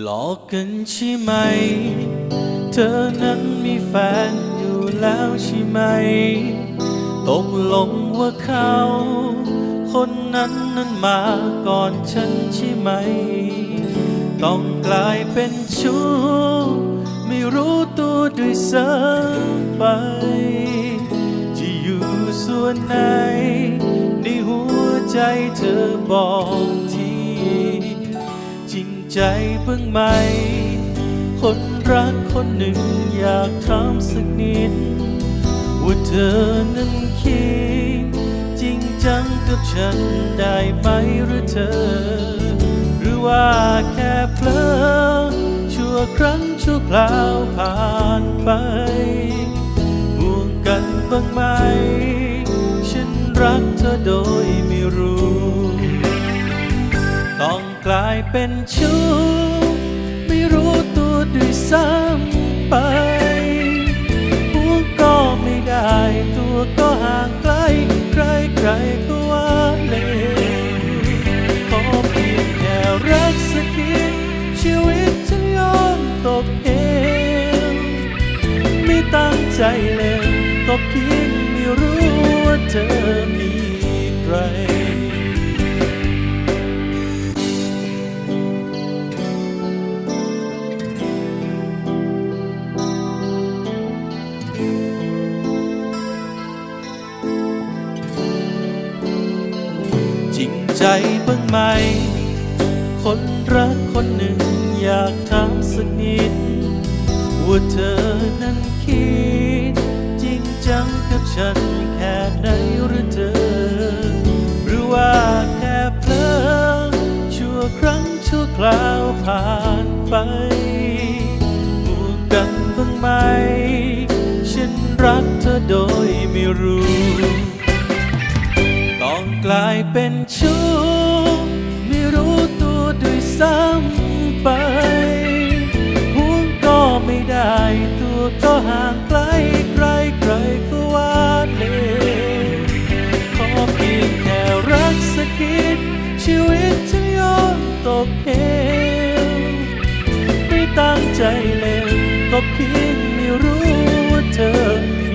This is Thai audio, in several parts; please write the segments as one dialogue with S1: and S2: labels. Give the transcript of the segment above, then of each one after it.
S1: หลอกกันใช่ไหม เธอนั้นมีแฟนอยู่แล้วใช่ไหม ตกลงว่าเขา คนนั้นนั้นมาก่อนฉันใช่ไหม ต้องกลายเป็นชู้ ไม่รู้ตัวด้วยซ้ำไปจะอยู่ส่วนไหน ในหัวใจเธอบอกที ใจเพิ่งไหม คนรักคนหนึ่งอยากถามสักนิด ว่าเธอนั้นคิด จริงจังกับฉันได้ไหมหรือเธอ หรือว่าแค่เพลอชั่วครั้งชั่วคราวผ่านไปห่วงกันบ้างไหม ฉันรักเธอโดยไม่รู้ ต้อง กลายเป็นชู้ไม่รู้ตัวด้วยซ้ำไปห่วก็ไม่ได้ตัวก็ห่างไกล ใครใครก็ว่าเลวขอเพียงแค่รักสักนิดชีวิตฉันยอมตกเหวไม่ตั้งใจเลยก็เพียงไม่รู้ว่าเธอมี ใจบ้างไหม คนรักคนหนึ่งอยากถามสักนิด ว่าเธอนั้นคิด จริงจังกับฉันแค่ไหนหรือเธอ หรือว่าแค่เพลอชั่วครั้งชั่วคราวผ่านไปห่วงกันบ้างไหม ฉันรักเธอโดยไม่รู้ ต้องกลายเป็นชู้ ด้วยซ้ำไปห่วงก็ไม่ได้ตัวก็ห่างไกลใครใครก็ว่าเลวขอเพียงแค่รักสักนิดชีวิตจะยอมตกเหวไม่ตั้งใจเลวก็เพียงไม่รู้ว่าเธอมี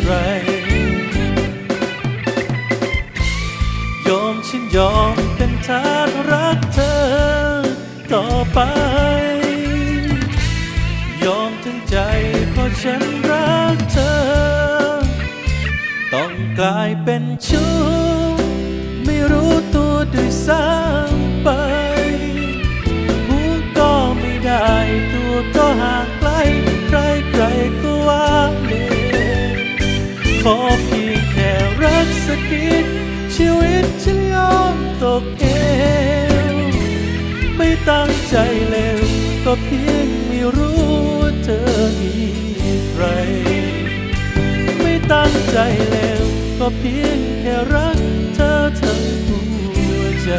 S1: ใคร ยอมฉันยอม ต่อไป ยอมทั้งใจเพราะฉันรักเธอ ต้องกลายเป็นชู้ไม่รู้ตัวด้วยซ้ำไปหูก็ไม่ได้ตัวก็ห่างไกลใครใครก็ว่าเลวขอเพียงแค่รักสักนิดชีวิตฉันยอมตกเหว ตั้งใจแล้วก็เพียงไม่รู้เธอมีใคร ไม่ตั้งใจแล้วก็เพียงแค่รักเธอทั้งหัวใจ